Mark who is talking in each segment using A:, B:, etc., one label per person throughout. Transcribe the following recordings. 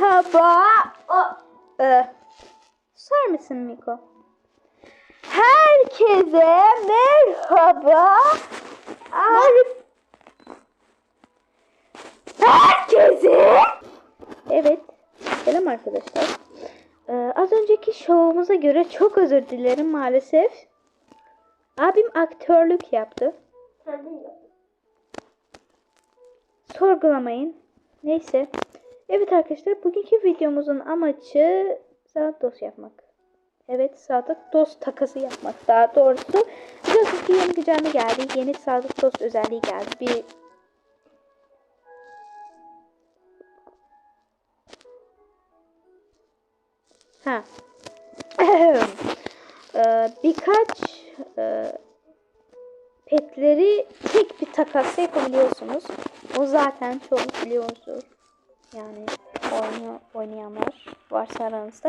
A: Merhaba. O, e, susar mısın Miko? Herkese merhaba. Ar- Herkese. Evet. Selam arkadaşlar. Ee, az önceki şovumuza göre çok özür dilerim maalesef. Abim aktörlük yaptı. Sorgulamayın. Neyse. Evet arkadaşlar bugünkü videomuzun amacı saat dos yapmak. Evet saat dos takası yapmak daha doğrusu. Biliyorsunuz ki yeni güncelleme geldi. Yeni saat dos özelliği geldi. Bir Ha. Ee, birkaç e, petleri tek bir takasla yapabiliyorsunuz. O zaten çok biliyorsunuz. Yani oynuyor, oynayanlar varsa aranızda.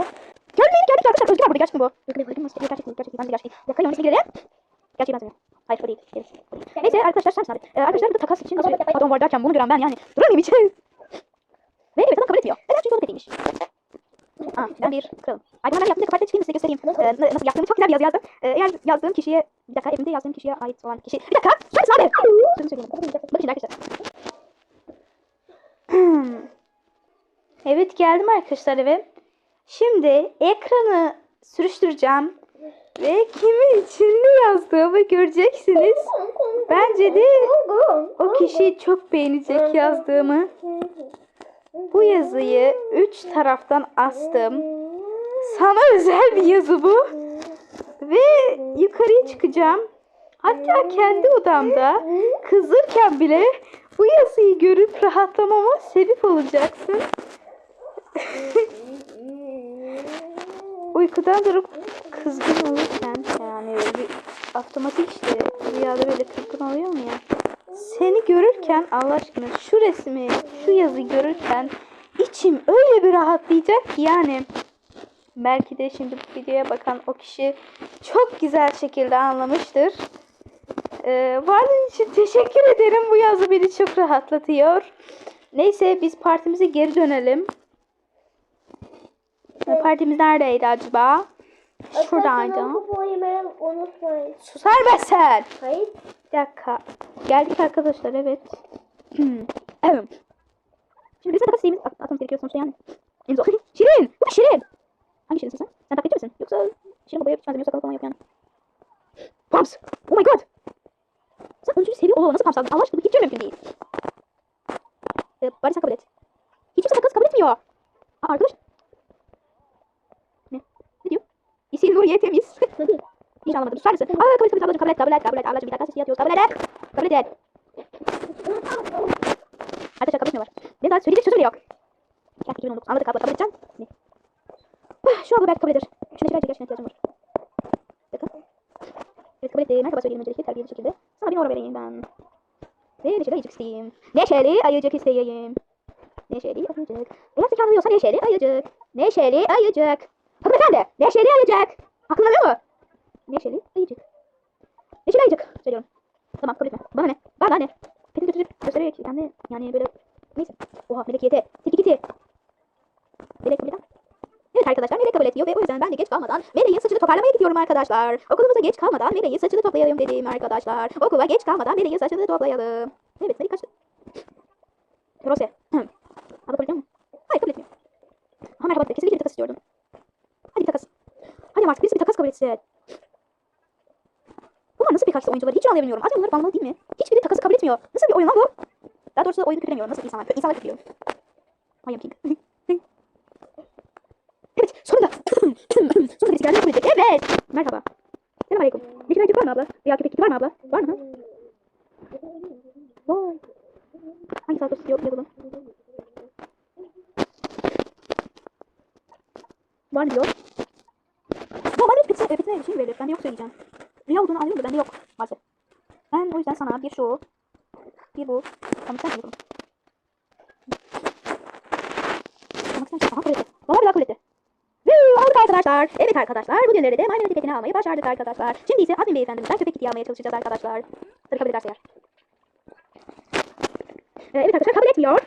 A: Gelmeyin geldik arkadaşlar. Özgür burada. Gerçek mi bu? Yok. Gerçek değil. Gerçek değil. Gerçek değil. Ben de gerçek değil. Yakın oyunu girelim. Gerçeği benzemiyor. Hayır o değil. değil. Neyse arkadaşlar sen abi. Ee, arkadaşlar burada takas için nasıl bir atom var derken bunu gören ben yani duramıyorum hiç. Ve evet adam kabul etmiyor. Evet çünkü o da petiymiş. Aa, ben bir kralım. Ayrıca ben yaptığım kartla çıkayım size göstereyim. Ee, na- nasıl yaptığımı çok güzel bir yazı yazdım. Ee, eğer yazdığım kişiye, bir dakika evimde yazdığım kişiye ait olan kişi. Bir dakika, söylesin abi. Sözünü söyleyeyim. Bakın şimdi arkadaşlar. Evet geldim arkadaşlar eve. Şimdi ekranı sürüştüreceğim. Ve kimin için ne yazdığımı göreceksiniz. Bence de o kişi çok beğenecek yazdığımı. Bu yazıyı üç taraftan astım. Sana özel bir yazı bu. Ve yukarıya çıkacağım. Hatta kendi odamda kızırken bile bu yazıyı görüp rahatlamama sebep olacaksın. Uykudan durup kızgın olurken yani bir otomatik işte rüyada böyle kızgın oluyor mu ya? Seni görürken Allah aşkına şu resmi, şu yazıyı görürken içim öyle bir rahatlayacak ki yani. Belki de şimdi bu videoya bakan o kişi çok güzel şekilde anlamıştır. Ee, vardığın için teşekkür ederim. Bu yazı beni çok rahatlatıyor. Neyse biz partimize geri dönelim. Ee, Partimiz neredeydi acaba? Şuradaydı. Susar mısın?
B: Hayır.
A: Bir dakika. Geldik arkadaşlar evet. evet. Şimdi takas şeyimiz at atmamız gerekiyor sonuçta yani. En zor. Şirin! Bu da Şirin! Hangi Şirinsin sen? Sen taklitçi misin? Yoksa Şirin babaya hiç benzemiyorsa kalıp yok yani. Pumps! Oh my god! Sen 13. seviye oğlu nasıl pumps aldın? Allah aşkına bu hiç mümkün değil. Ee, bari sen kabul et. Hiç kimse takas kabul etmiyor. Aa, arkadaş. Ne? Ne Nuriye temiz. Hiç anlamadım. Susar mısın? Aa kabul et kabul et kabul et kabul et kabul et ablacım bir dakika sesi yatıyoruz kabul et. Kabul et. Arkadaşlar kabul etmiyorlar. Ne daha söyleyecek sözü bile yok. Gel 2019 anladık abla kabul edeceksin. Ne? Ah, Şu abla belki kabul eder. Şuna gerçekten gerçekten ihtiyacım var. Dakika. Evet kabul ettim. Merhaba söyleyeyim öncelikle terbiyeli şekilde. Sana bir numara vereyim ben. Ve neşeli ayıcık isteyeyim. Neşeli ayıcık isteyeyim. Neşeli ayıcık. Eğer zekanı uyuyorsa neşeli ayıcık. Neşeli ayıcık. De. Neşeli ayıcık. Aklına ne mu? Neşeli ayıcık. Neşeli ayıcık. Söylüyorum. Tamam kabul etme. Bana ne? Bana ne? Peki götürüp gösteriyor yani, yani böyle neyse. Oha melek yete. Teki giti. Melek eden. Evet arkadaşlar Melek kabul ediyor ve o yüzden ben de geç kalmadan Melek'in saçını toparlamaya gidiyorum arkadaşlar. Okulumuza geç kalmadan Melek'in saçını toplayalım dedim arkadaşlar. Okula geç kalmadan Melek'in saçını toplayalım. Evet Melek kaçtı. Rose. Hı. Abla kabul ediyor mu? Hayır kabul etmiyor. Ha merhaba kesinlikle takas istiyordum. Hadi bir takas. Hadi artık birisi bir takas kabul etsin. Bunlar nasıl birkaç oyuncuları hiç anlayamıyorum. Acaba bunlar banlı değil mi? Hiçbiri takası kabul etmiyor. Nasıl bir oyun lan bu? Daha doğrusu oyunu kötülemiyorum. Nasıl insanlar? İnsanlar kötülüyor. I am king. evet sonunda. sonunda birisi geldi kabul edecek. Evet. Merhaba. Selam aleyküm. Yeşil ayıcık var mı abla? Veya köpek var mı abla? Var mı? Vay. Hangi saat istiyor yazalım? Var mı diyor? Pizza bir şey verilir. Bende yok söyleyeceğim. Rüya olduğunu anlıyorum da bende yok maalesef. Ben o yüzden sana bir şu, bir bu, tamam sen yapalım. Tamam sen aha kuleti. Bana bir kuleti. Aldık arkadaşlar. Evet arkadaşlar bu günlerde de maymunun tipetini almayı başardık arkadaşlar. Şimdi ise admin beyefendimizden köpek kiti almaya çalışacağız arkadaşlar. Tabii kabul ederse eğer. Ee, evet arkadaşlar kabul etmiyor.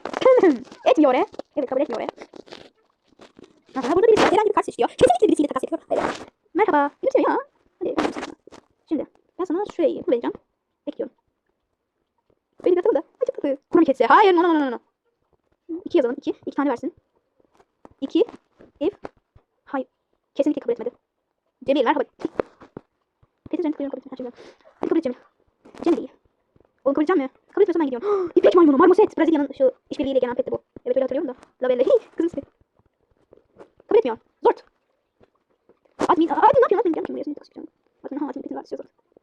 A: etmiyor e. Evet kabul etmiyor e. Aha, burada birisi herhangi bir kart seçiyor. Kesinlikle birisiyle takas yapıyor. Evet. Merhaba. Gülümseme ya. Hadi. Şimdi ben sana şurayı vereceğim. Bekliyorum. Böyle bir atalım da. Hadi tabii. Kurum ketse. Hayır no no no no. İki yazalım. İki. İki tane versin. İki. Ev. Hayır. Kesinlikle kabul etmedi. Cemil merhaba. Peter Cemil kabul etmedi. Her şeyden. Hadi kabul et Cemil. Cemil değil. Oğlum kabul edeceğim mi? Kabul etmiyorsan ben gidiyorum. İpek maymunu. Marmoset. Brezilya'nın şu işbirliğiyle gelen petti bu. Evet öyle hatırlıyorum da. La Belle. Hii. Kızım ismi. Kabul etmiyor. Zort. Admin. Admin ne yapıyorsun? Bakayım buraya. Seni takacağım. Admin ha admin. Var.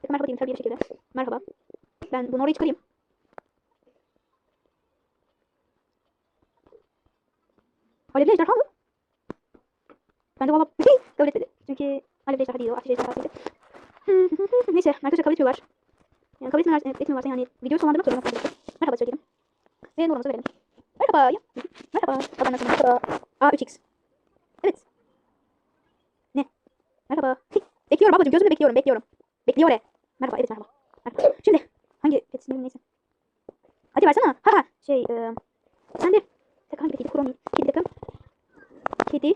A: Peki merhaba diyeyim terbiyeli şekilde. Merhaba. Ben bunu oraya çıkarayım. Alevli ejderha mı? Ben de valla kabul etmedi. Çünkü alevli ejderha değil o. Ateş ejderhasıydı. Neyse arkadaşlar kabul etmiyorlar. Yani kabul etmiyorlar, etmiyorlarsa yani videoyu sonlandırmak zorunda kalacaklar. Merhaba söyleyelim. Ve numaramızı verelim. Merhaba. Ya. Merhaba. Adam nasıl? Merhaba. A3X. Evet. Merhaba. Bekliyorum ablacığım. Gözümle bekliyorum. Bekliyorum. Bekliyor. e. Merhaba. Evet merhaba. merhaba. Şimdi hangi petsin neyse. Hadi versene. Ha ha. Şey. E, sen de. Tek hangi petiydi? Kromi. Kedi takım. Kedi.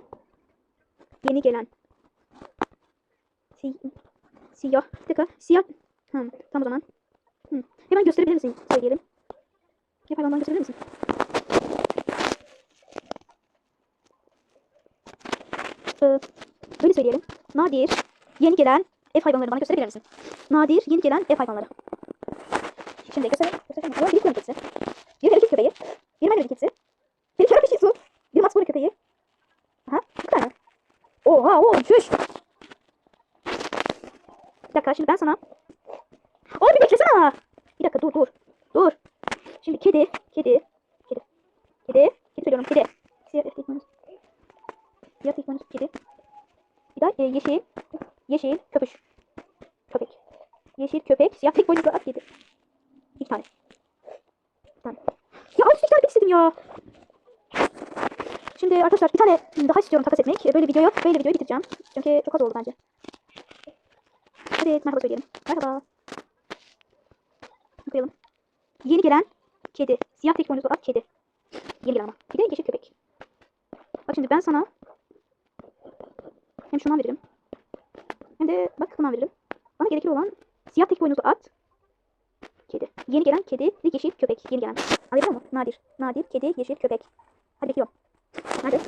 A: Yeni gelen. Si siyah. Bir dakika. Siyah. Hı, tam o zaman. Hı. Hemen gösterebilir misin? Söyleyelim. Ev hayvanlarını gösterebilir misin? Ee, böyle söyleyelim. Nadir. Yeni gelen ev hayvanları bana gösterebilir misin? Nadir. Yeni gelen ev hayvanları. Şimdi gösterelim. gösterelim. Ama bir kurum kedisi. Bir erkek köpeği. Bir merdiven kedisi. Bir kere bir su. Bir matbol köpeği. Aha. Bu kadar mı? Oha oğlum şuş. Bir dakika şimdi ben sana. Oğlum bir beklesene. Bir dakika dur dur. Dur. Şimdi kedi. Kedi. Kedi. Kedi. Kedi söylüyorum kedi. Siyah erkek manus. Siyah erkek manus kedi. Daha e, yeşil. Yeşil köpüş. Köpek. Yeşil köpek. Siyah tek boynuzlu at kedi. İki tane. Bir tane. Ya üst üste tane istedim ya. Şimdi arkadaşlar bir tane daha istiyorum takas etmek. Böyle videoyu, böyle videoyu bitireceğim. Çünkü çok az oldu bence. Hadi merhaba söyleyelim. Merhaba. Koyalım. Yeni gelen kedi. Siyah tek boynuzlu at kedi. Yeni gelen ama. Bir de yeşil köpek. Bak şimdi ben sana şundan veririm. Hem de bak bundan veririm. Bana gerekli olan siyah tek boynuzlu at. Kedi. Yeni gelen kedi ve yeşil köpek. Yeni gelen. Anladın mı? Nadir. Nadir, kedi, yeşil köpek. Hadi bekliyorum. Nerede?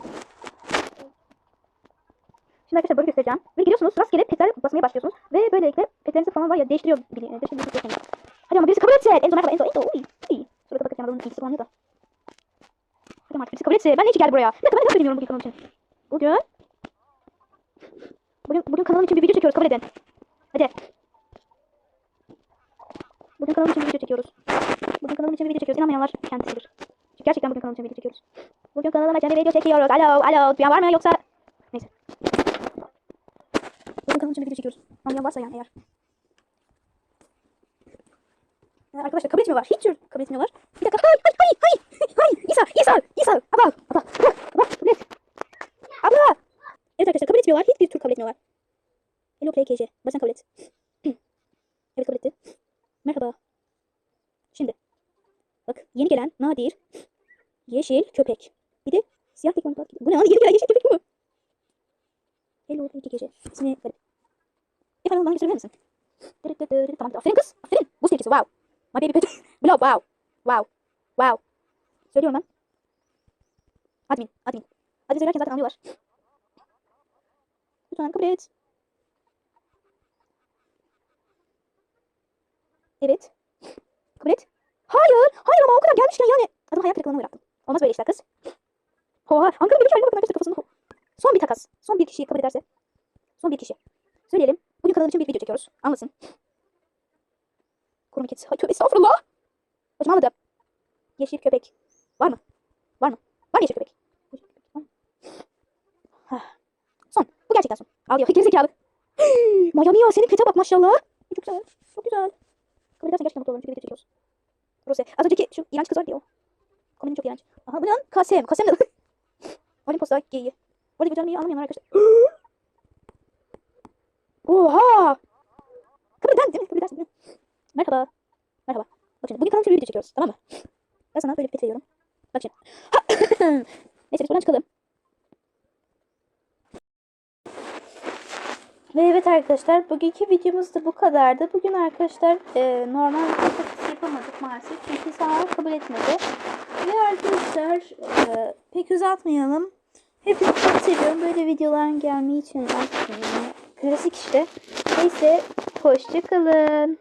A: Şimdi arkadaşlar böyle göstereceğim. Ve giriyorsunuz rastgele petler basmaya başlıyorsunuz. Ve böylelikle petlerinizi falan var ya değiştiriyor. Değiştiriyor. Hadi ama birisi kabul etse. Enzo merhaba Enzo Enzo. Uy. Uy. Surata bakacağım adamın ilgisi kullanıyor da. Hadi artık birisi kabul etse. Ben ne için geldi buraya? Bir dakika ben de söylemiyorum bugün kanalım için. Bugün. Bugün, bugün kanalım için bir video çekiyoruz kabul edin. Hadi. Bugün kanalım için bir video çekiyoruz. Bugün kanalım için bir video çekiyoruz. İnanmayanlar kendisidir. Çünkü gerçekten bugün kanalım için bir video çekiyoruz. Bugün kanalıma için bir video çekiyoruz. Alo alo. Duyan var mı yoksa? Neyse. Bugün kanalım için bir video çekiyoruz. Anlayan varsa yani eğer. Ee, arkadaşlar kabul etmiyorlar. Hiç kabul etmiyorlar. Bir dakika. Hay hay hay hay. Hay. İsa İsa İsa. Abla abla abla. Abla kabul et. Abla. Evet arkadaşlar kabul etmiyorlar. Hiçbir tur kabul etmiyorlar. Hello Play KJ. Baştan kabul et. evet kabul etti. Merhaba. Şimdi. Bak yeni gelen nadir. Yeşil köpek. Bir de siyah tek boynuzlu at. Bu ne lan? Yeni gelen yeşil köpek bu. Hello Play KJ. İsmi garip. Efendim bana gösterebilir misin? Tamam aferin kız. Aferin. Bu sevgisi wow. My baby pet. Blow wow. Wow. Wow. Söylüyorum ben. Admin. Admin. Admin söylerken zaten anlıyorlar. Lütfen kabul et. Evet. Kabul et. Hayır. Hayır ama o kadar gelmişken yani. Adam hayal kırıklığına uğrattım. Olmaz böyle işler kız. Oha. Ankara bir bakın arkadaşlar kafasında. Son bir takas. Son bir kişiyi kabul ederse. Son bir kişi. Söyleyelim. Bugün kanalım için bir video çekiyoruz. Anlasın. Koruma kedisi. Ay tövbe estağfurullah. Hocam anladım. Yeşil köpek. Var mı? Var mı? Var yeşil köpek. Son. Bu gerçekten son. Ağlıyor. Gerizekalı. Maya Mia senin pete bak maşallah. Çok güzel. Çok güzel. Kabul edersen gerçekten mutlu olurum. Çünkü video çekiyoruz. Rose. Az önceki şu iğrenç kız var diye o. Komedi çok iğrenç. Aha bu ne lan? Kasem. Kasem ne lan? Olimpos'ta geyiği. Orada güzel miyi anlamayanlar arkadaşlar. Oha! Kabul eden değil mi? Kabul edersin değil? Merhaba. Merhaba. Bak şimdi bugün için bir video çekiyoruz. Tamam mı? Ben sana böyle bir pet veriyorum. Bak şimdi. Neyse biz buradan çıkalım. Ve evet arkadaşlar bugünkü videomuz da bu kadardı. Bugün arkadaşlar e, normal yapamadık maalesef. Çünkü insanlar kabul etmedi. Ve arkadaşlar e, pek uzatmayalım. Hepinizi çok seviyorum. Böyle videoların gelmeyi için klasik işte. Neyse hoşçakalın.